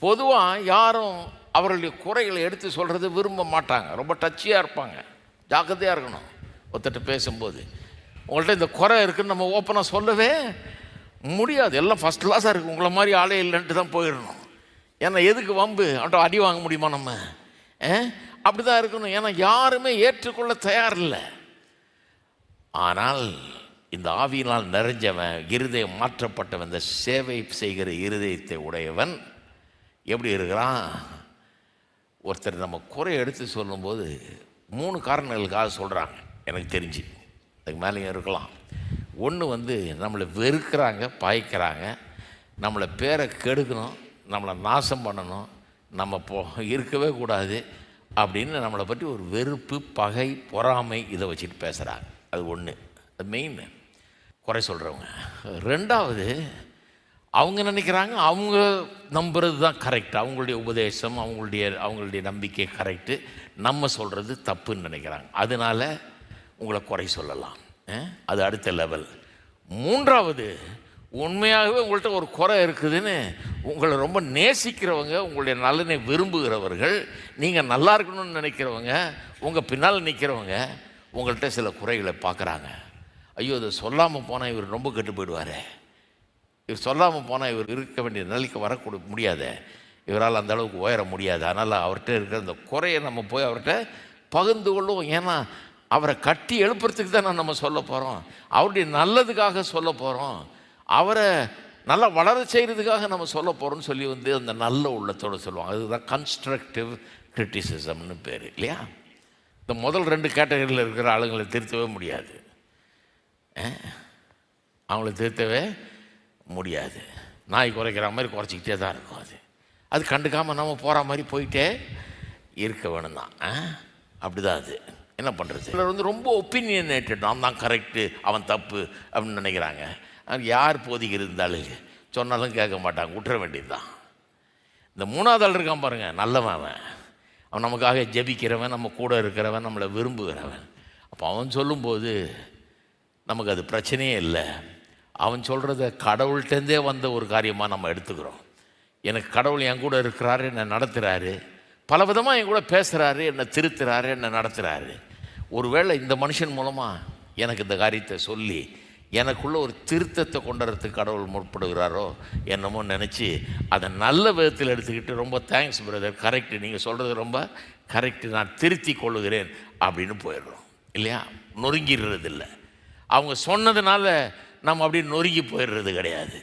பொதுவாக யாரும் அவர்களுடைய குறைகளை எடுத்து சொல்கிறது விரும்ப மாட்டாங்க. ரொம்ப டச்சியாக இருப்பாங்க. ஜாக்கிரதையாக இருக்கணும். ஒருத்தட்ட பேசும்போது. உங்கள்கிட்ட இந்த குறை இருக்குன்னு நம்ம ஓப்பனாக சொல்லவே முடியாது. எல்லாம் ஃபஸ்ட் கிளாஸாக இருக்குது உங்களை மாதிரி ஆளே இல்லைன்ட்டு தான் போயிடணும். ஏன்னா எதுக்கு வம்பு? அவன்கிட்ட அடி வாங்க முடியுமா நம்ம? அப்படி தான் இருக்கணும். ஏன்னா யாருமே ஏற்றுக்கொள்ள தயாரில்லை. ஆனால் இந்த ஆவியினால் நிறைஞ்சவன் இருதயம் மாற்றப்பட்டவன் இந்த சேவை செய்கிற இருதயத்தை உடையவன் எப்படி இருக்கிறான் ஒருத்தர் நம்ம குறை எடுத்து சொல்லும்போது மூணு காரணங்களுக்காக சொல்கிறாங்க எனக்கு தெரிஞ்சு. அதுக்கு மேலேயும் இருக்கலாம்? ஒன்று வந்து நம்மளை வெறுக்கிறாங்க பாய்க்கிறாங்க. நம்மளை பேரை கெடுக்கணும் நம்மளை நாசம் பண்ணணும் நம்ம போ இருக்கவே கூடாது அப்படின்னு நம்மளை பற்றி ஒரு வெறுப்பு பகை பொறாமை இதை வச்சுட்டு பேசுகிறாங்க அது ஒன்று அது மெயின் குறை சொல்கிறவங்க ரெண்டாவது அவங்க நினைக்கிறாங்க அவங்க நம்புறது தான் கரெக்ட் அவங்களுடைய உபதேசம் அவங்களுடைய அவங்களுடைய நம்பிக்கை கரெக்டு நம்ம சொல்கிறது தப்புன்னு நினைக்கிறாங்க. அதனால உங்களை குறை சொல்லலாம். அது அடுத்த லெவல் மூன்றாவது உண்மையாகவே உங்கள்கிட்ட ஒரு குறை இருக்குதுன்னு உங்களை ரொம்ப நேசிக்கிறவங்க உங்களுடைய நலனை விரும்புகிறவர்கள் நீங்கள் நல்லா இருக்கணும்னு நினைக்கிறவங்க உங்கள் பின்னால் நிற்கிறவங்க உங்கள்கிட்ட சில குறைகளை பார்க்குறாங்க. ஐயோ இதை சொல்லாமல் போனால் இவர் ரொம்ப கெட்டு போயிடுவாரே. இவர் சொல்லாமல் போனால் இவர் இருக்க வேண்டிய நிலைக்கு வரக்கூட முடியாத. இவரால் அந்த அளவுக்கு உயர முடியாது. அதனால் அவர்கிட்ட இருக்கிற அந்த குறையை நம்ம போய் அவர்கிட்ட பகிர்ந்து கொள்ளுவோம் ஏன்னா அவரை கட்டி எழுப்புறதுக்கு தான் நம்ம சொல்ல போகிறோம் அவருடைய நல்லதுக்காக சொல்ல போகிறோம் அவரை நல்லா வளர செய்கிறதுக்காக நம்ம சொல்ல போகிறோம்னு சொல்லி வந்து அந்த நல்ல உள்ளத்தோடு சொல்லுவோம் அதுதான் கன்ஸ்ட்ரக்டிவ் கிரிட்டிசிசம்னு பேர். இல்லையா? இந்த முதல் ரெண்டு கேட்டகரியில் இருக்கிற ஆளுங்களை திருத்தவே முடியாது. அவங்கள திருத்தவே முடியாது. நாய் குறைக்கிற மாதிரி குறைச்சிக்கிட்டே தான் இருக்கும் அது. அது கண்டுக்காமல் நம்ம போகிற மாதிரி போயிட்டே இருக்க வேணும் தான் அப்படி தான் அது. என்ன பண்ணுறது சிலர் வந்து ரொம்ப ஒப்பீனியனேட்டட் நான் தான் கரெக்டு அவன் தப்பு அப்படின்னு நினைக்கிறாங்க. அது யார் போதிக்கிறது இருந்தாலும் சொன்னாலும் கேட்க மாட்டாங்க. விட்டுற வேண்டியது தான் இந்த மூணாவது ஆள் இருக்கான் பாருங்கள் நல்லவன் அவன். அவன் நமக்காக ஜெபிக்கிறவன் நம்ம கூட இருக்கிறவன் நம்மளை விரும்புகிறவன். அப்போ அவன் சொல்லும்போது நமக்கு அது பிரச்சனையே இல்லை. அவன் சொல்கிறத கடவுள்கிட்டேருந்தே வந்த ஒரு காரியமாக நம்ம எடுத்துக்கிறோம். எனக்கு கடவுள் என் கூட இருக்கிறாரு என்னை நடத்துகிறாரு பல விதமாக என் கூட பேசுகிறாரு என்னை திருத்துறாரு என்னை நடத்துகிறாரு ஒருவேளை இந்த மனுஷன் மூலமாக எனக்கு இந்த காரியத்தை சொல்லி எனக்குள்ளே ஒரு திருத்தத்தை கொண்டு வரத்துக்கு கடவுள் முற்படுகிறாரோ என்னமோ நினச்சி அதை நல்ல விதத்தில் எடுத்துக்கிட்டு ரொம்ப தேங்க்ஸ் பிரதர் கரெக்டு நீங்கள் சொல்கிறது ரொம்ப கரெக்டு நான் திருத்தி கொள்ளுகிறேன் அப்படின்னு போயிடுறோம். இல்லையா? நொறுங்கிடுறது இல்லை அவங்க சொன்னதுனால நம்ம அப்படியே நொறுங்கி போயிடுறது கிடையாது.